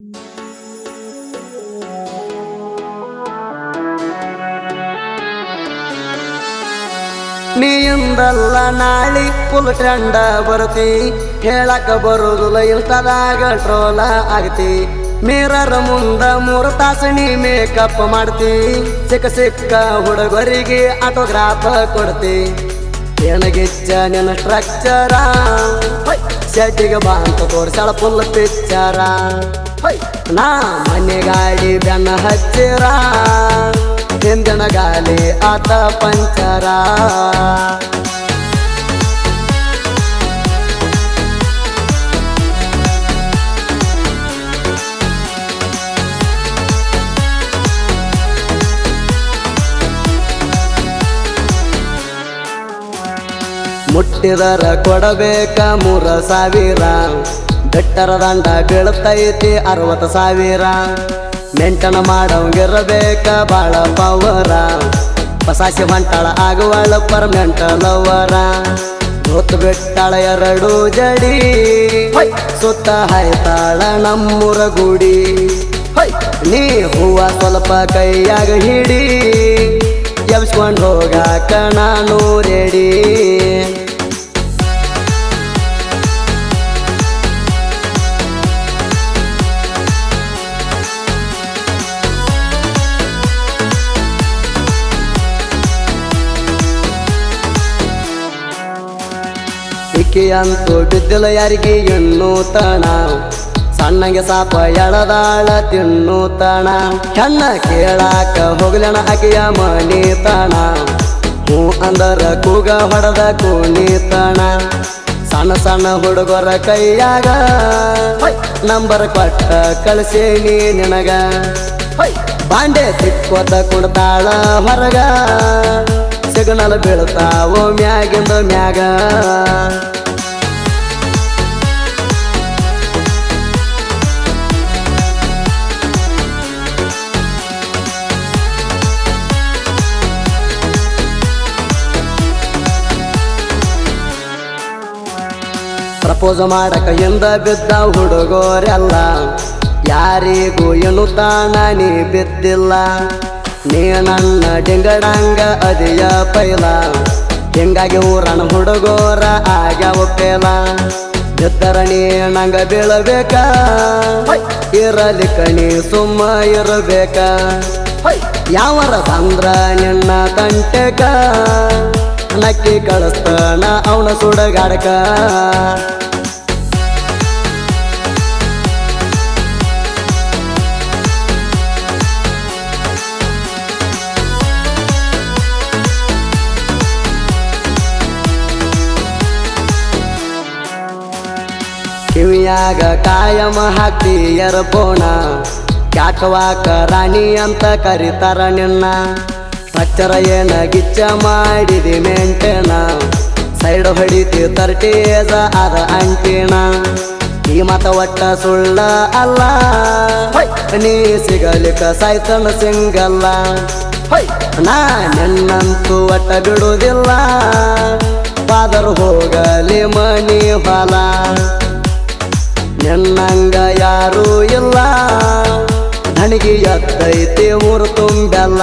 ನೀಯಿಂದಲ್ಲ ನಾಳಿ ಫುಲ್ ಟ್ರೆಂಡ ಬರ್ತಿ ಹೇಳಕ ಬರುದಿಲ್ಲ ಇಲ್ತದಾಗ ಟ್ರೋಲ ಆಗತಿ. ಮಿರರ್ ಮುಂದ ಮೂರು ನೀ ಮೇಕಪ್ ಮಾಡ್ತಿ, ಸಿಕ್ಕ ಸಿಕ್ಕ ಹುಡುಗರಿಗೆ ಆಟೋಗ್ರಾಫ್ ಕೊಡ್ತಿ. ಏನಗಿಚ್ಚ ನಿನ್ನ ಸ್ಟ್ರಕ್ಚರ ಸೆಟ್ಟಿಗೆ ಬಾ ಅಂತ ತೋರ್ಸಾಳ ಫುಲ್ ಪಿಕ್ಚರ ನಾ ಮನೆ ಗಾಡಿ ಬೆನ್ನ ಹಚ್ಚಿರ ಹಿಂದಿನ ಗಾಲಿ ಆತ ಪಂಚರ. ಮುಟ್ಟಿದರ ಕೊಡಬೇಕ ಮೂರ ಸಾವಿರ. ಬೆಟ್ಟರ ದಂಡ ಬೀಳುತ್ತೈತಿ ಅರವತ್ತು ಸಾವಿರ. ಮೆಂಟನ ಮಾಡವಂಗಿರಬೇಕ ಬಾಳ ಪವರ ಪಸಾಸಿ ಮಂಟಾಳ ಆಗುವಳ ಪರ್ಮೆಂಟಲವರ ಹೊತ್ತು ಬಿಟ್ಟಾಳ ಎರಡು ಜಡಿ. ಸುತ್ತ ಹಾಯ್ತಾಳ ನಮ್ಮೂರ ಗುಡಿ. ನೀ ಹೂವ ಸ್ವಲ್ಪ ಕೈಯಾಗ ಹಿಡಿ. ಎಬ್ಸ್ಕೊಂಡು ಹೋಗಾಕ ನಾನು ರೆಡಿ ಇಕ್ಕಿ ಅಂತೂ ಬಿದ್ದಿಲ್ಲ ಯಾರಿಗೆ ಎಣ್ಣು ತಣ? ಸಣ್ಣಗೆ ಸಾಪ ಎಳದಾಳ ತಿನ್ನು ತಣ? ಹೆಣ್ಣ ಕೇಳಾಕ ಹೋಗ್ಲಣ ಆಕೆಯ ಮನಿ ತಣ? ಹೂ ಅಂದರ ಕೂಗ ಹೊಡೆದ ಕೂನಿ ತಣ? ಸಣ್ಣ ಸಣ್ಣ ಹುಡುಗರ ಕೈಯಾಗ ನಂಬರ್ ಕೊಟ್ಟ ಕಳಿಸೇನಿ ನಿನಗ? ಬಾಂಡೆ ತಿಕ್ಕೋತ ಕುಡ್ತಾಳ ಹೊರಗ? ಸಿಗ್ನಲ್ ಓ ಮ್ಯಾಗಿಂದ ಮ್ಯಾಗ. ಪ್ರಪೋಸ್ ಮಾಡಕ ಎಂದ ಬಿದ್ದ ಹುಡುಗೋರೆಲ್ಲ ಯಾರಿಗೂ ತಾಣ ನೀ ಬಿದ್ದಿಲ್ಲ. ನೀ ನನ್ನ ಡಿಂಗಡಂಗ ಅದಿಯ ಪೈಲ. ಹಿಂಗಾಗಿ ಊರನ್ನು ಹುಡುಗೋರ ಆಗ್ಯಾವ ಪೇಲ ಎತ್ತರ ನೀ ನಂಗ ಬೀಳಬೇಕ. ಇರಲಿಕ್ಕ ನೀ ಸುಮ್ಮ ಇರಬೇಕ. ಯಾವರ ಬಂದ್ರ ನಿನ್ನ ತಂಟೆಕ. ನಕ್ಕಿ ಕಳಿಸ್ತಾನ ಅವನ ಸುಡಗಾಡಕ. ಕಿವಿಯಾಗ ಕಾಯಮ ಹಾಕಿ ಎರಪೋಣ. ಕ್ಯಾಕವಾಕ ರಾಣಿ ಅಂತ ಕರಿತಾರ ನಿನ್ನ. ಅಚ್ಚರ ಏನ ಗಿಚ್ಚ ಮಾಡಿದಿ ಮೆಂಟೇನ. ಸೈಡ್ ಹೊಡಿತಿ ತರ್ಟೇದ ಅದ ಅಂಟಿನ. ಈ ಮತ ಒಟ್ಟ ಸುಳ್ಳ ಅಲ್ಲ. ನೀ ಸಿಗಲಿಕ ಸಾಯ್ತನ ಸಿಂಗಲ್ಲ. ನಾ ನಿನ್ನಂತೂ ಒಟ್ಟ ಬಿಡುವುದಿಲ್ಲ ಪಾದರು ಹೋಗಲಿ ಮನಿ ಹೊಲ. ನಿನ್ನಂಗ ಯಾರೂ ಇಲ್ಲ. ನನಗೆ ಎತ್ತೈತಿ ಊರು ತುಂಬೆಲ್ಲ.